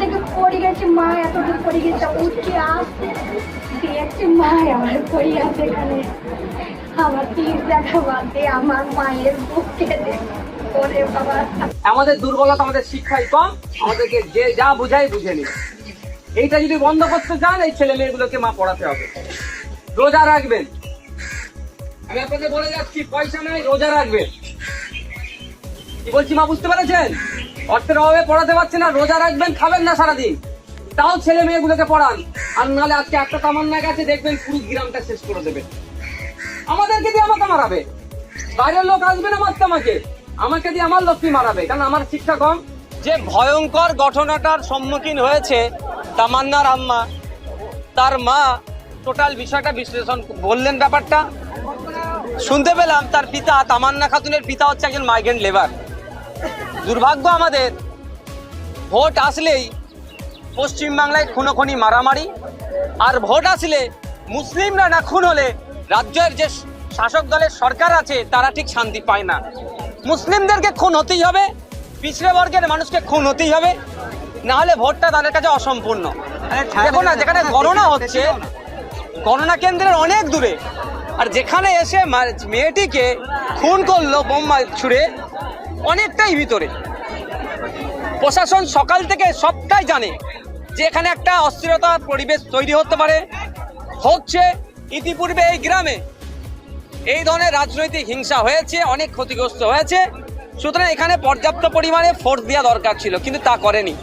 থেকে পড়ে গেছে, মা এতটুকু পড়ে গেছে উঠে আসতে দেখছি মা আমার পড়ে আছে এখানে। আমার তীর দেখা বাদে আমার মায়ের দেখ আমাদের দুর্বলতা আমাদের শিক্ষাই কম, আমাদেরকে যে যা বুঝাই বুঝে নি এইটা যদি বন্ধ করতে চান, এই ছেলে মেয়েগুলোকে মা পড়াতে হবে। রোজা রাখবেন। আমি আপনাদের বলে যাচ্ছি, পয়সা নাই, রোজা রাখবেন। কি বলছি মা, বুঝতে পেরেছেন? অর্থের অভাবে পড়াতে পারছে না, রোজা রাখবেন, খাবেন না সারাদিন। তাও ছেলে মেয়েগুলোকে পড়ান। আর নাহলে আজকে একটা তামান্না গেছে দেখবেন পুরো গ্রামটা শেষ করে দেবে। আমাদেরকে দিয়ে আমাকে মারাবে। বাইরের লোক আসবে না মারতে আমাকে। আমাকে দিয়ে আমার লক্ষ্মী মারাবে। কারণ আমার শিক্ষা কম। যে ভয়ঙ্কর ঘটনাটার সম্মুখীন হয়েছে তামান্নার আম্মা, তার মা, টোটাল বিষয়টা বিশ্লেষণ বললেন ব্যাপারটা। শুনতে পেলাম তার পিতা তামান্না খাতুনের পিতা হচ্ছে একজন মাইগ্রেন্ট লেবার দুর্ভাগ্য আমাদের। ভোট আসলেই পশ্চিমবাংলায় খুনোখুনি মারামারি আর ভোট আসলে মুসলিমরা না খুন হলে রাজ্যের যে শাসক দলের সরকার আছে তারা ঠিক শান্তি পায় না। মুসলিমদেরকে খুন হতেই হবে পিছড়ে বর্গের মানুষকে খুন হতেই হবে না হলে ভোটটা তাদের কাছে অসম্পূর্ণ। দেখো না যেখানে গণনা হচ্ছে গণনা। কেন্দ্রের অনেক দূরে আর যেখানে এসে মেয়েটিকে খুন করল বোম্বা ছুড়ে অনেকটাই ভিতরে। প্রশাসন সকাল থেকে সবটাই জানে যে এখানে একটা অস্থিরতার পরিবেশ তৈরি হতে পারে। হচ্ছে ইতিপূর্বে এই গ্রামে এই ধরনের রাজনৈতিক হিংসা হয়েছে, অনেক ক্ষতিগ্রস্ত হয়েছে। সুতরাং এখানে পর্যাপ্ত পরিমাণে ফোর্স দেওয়া দরকার ছিল, কিন্তু তা করেনি।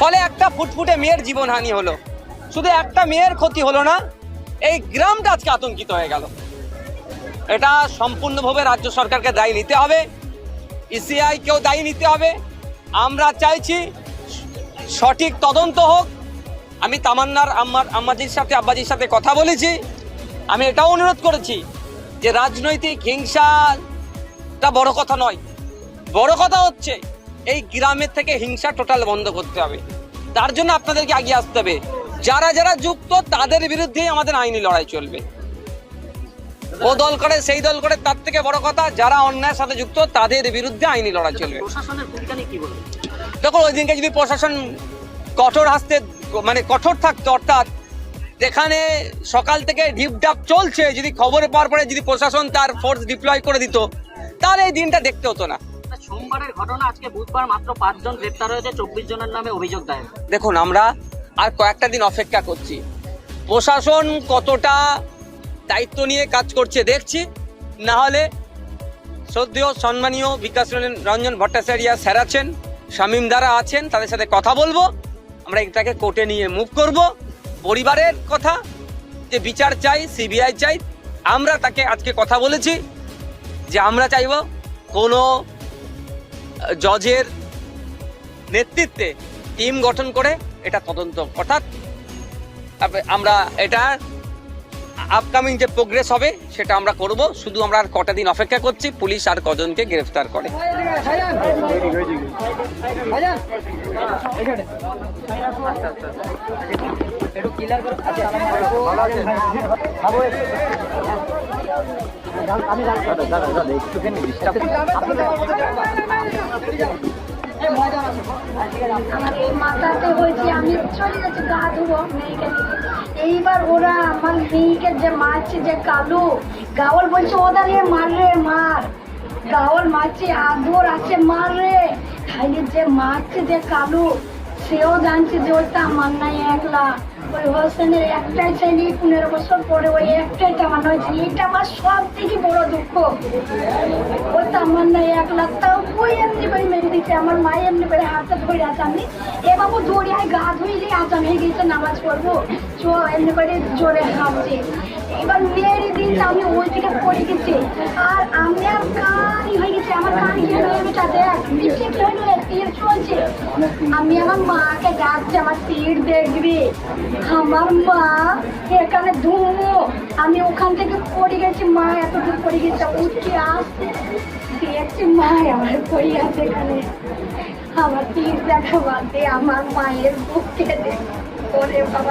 ফলে একটা ফুটফুটে মেয়ের জীবনহানি হলো। শুধু একটা মেয়ের ক্ষতি হলো না, এই গ্রামটা আজকে আতঙ্কিত হয়ে গেল। এটা সম্পূর্ণভাবে রাজ্য সরকারকে দায়ী নিতে হবে। ইসিআই কেও দায়ী নিতে হবে। আমরা চাইছি সঠিক তদন্ত হোক। আমি তামান্নার আম্মার, আম্মাজির সাথে, আব্বাজির সাথে কথা বলেছি। আমি এটাও অনুরোধ করেছি যে রাজনৈতিক হিংসাটা বড় কথা নয়। বড় কথা হচ্ছে, এই গ্রামের থেকে হিংসা টোটাল বন্ধ করতে হবে। তার জন্য আপনাদেরকে এগিয়ে আসতে হবে। যারা যারা যুক্ত, তাদের বিরুদ্ধেই আমাদের আইনি লড়াই চলবে। ও দল করে সেই দল করে তার থেকে বড় কথা যারা অন্যায়ের সাথে যুক্ত তাদের বিরুদ্ধে আইনি লড়াই চলবে। দেখো ওই দিনকে যদি প্রশাসন কঠোর হাসতে মানে কঠোর থাকতো অর্থাৎ যেখানে সকাল থেকে ঢিপঢাপ চলছে যদি খবরে পাওয়ার পরে যদি প্রশাসন তার ফোর্স ডিপ্লয় করে দিত তাহলে এই দিনটা দেখতে হতো না সোমবারের ঘটনা আজকে বুধবার মাত্র পাঁচজন গ্রেপ্তার হয়েছে চব্বিশ জনের নামে অভিযোগ দায়ের। দেখুন আমরা আর কয়েকটা দিন অপেক্ষা করছি। প্রশাসন কতটা দায়িত্ব নিয়ে কাজ করছে, দেখছি। না হলে শ্রদ্ধেয়, সম্মানীয় বিকাশ রঞ্জন- ভট্টাচার্য স্যার আছেন, শামীম দ্বারা আছেন, তাদের সাথে কথা বলব। আমরা এটাকে কোর্টে নিয়ে মুভ করব। পরিবারের কথা, যে বিচার চাই, সিবিআই চাই, আমরা তাকে আজকে কথা বলেছি, যে আমরা চাইব কোনো জজের নেতৃত্বে টিম গঠন করে এটা তদন্ত। অর্থাৎ আমরা এটা আপকামিং যে প্রোগ্রেস হবে, সেটা আমরা করব। শুধু আমরা আর কটা দিন অপেক্ষা করছি, পুলিশ আর কজনকে গ্রেফতার করে। আমার মাথাতে হয়েছে আমি চলে যাচ্ছি গা ধুবো এইবার ওরা আমার মেয়েকে যে মারছে, যে কালু, গাওয়াল বলছে, ওদের মার রে, মার। গাওয়াল মারছে, আদর আছে, মার রে। খাইলে যে মারছে যে কালু, সেও জানছে যে ওইটা আমার নাই, একলা। ওই হোসেনের একটাই ছেলে, পনেরো বছর পরে ওই একটাই আমার হয়েছে এটা আমার সব থেকে বড় দুঃখ। ওই তো আমার নাই এক লাখ তাও ওই এমনি করে মেরে দিচ্ছে? আমার মা এমনি করে হাতে ধরে আছে। আমি এ বাবু দৌড়িয়ে গা ধুইলে আসাম হয়ে গেছে নামাজ পড়ব। চো, এমনি করে জোরে হাঁটছে এবার মেরে দিয়েছে, আমি ওই থেকে পড়ে গেছি। আর আমি আর কানই আমি আমার মাকে ডাকছি, আমার তীর দেখবি। আমার মা এখানে ধুমো। আমি ওখান থেকে পড়ে গেছি, মা এত দূর পড়ে গেছে, উঠে আসতে দেখছি মা আমার পড়ে আছে এখানে। আমার তীর দেখা বাদে আমার মায়ের দেখ ওরে বাবা।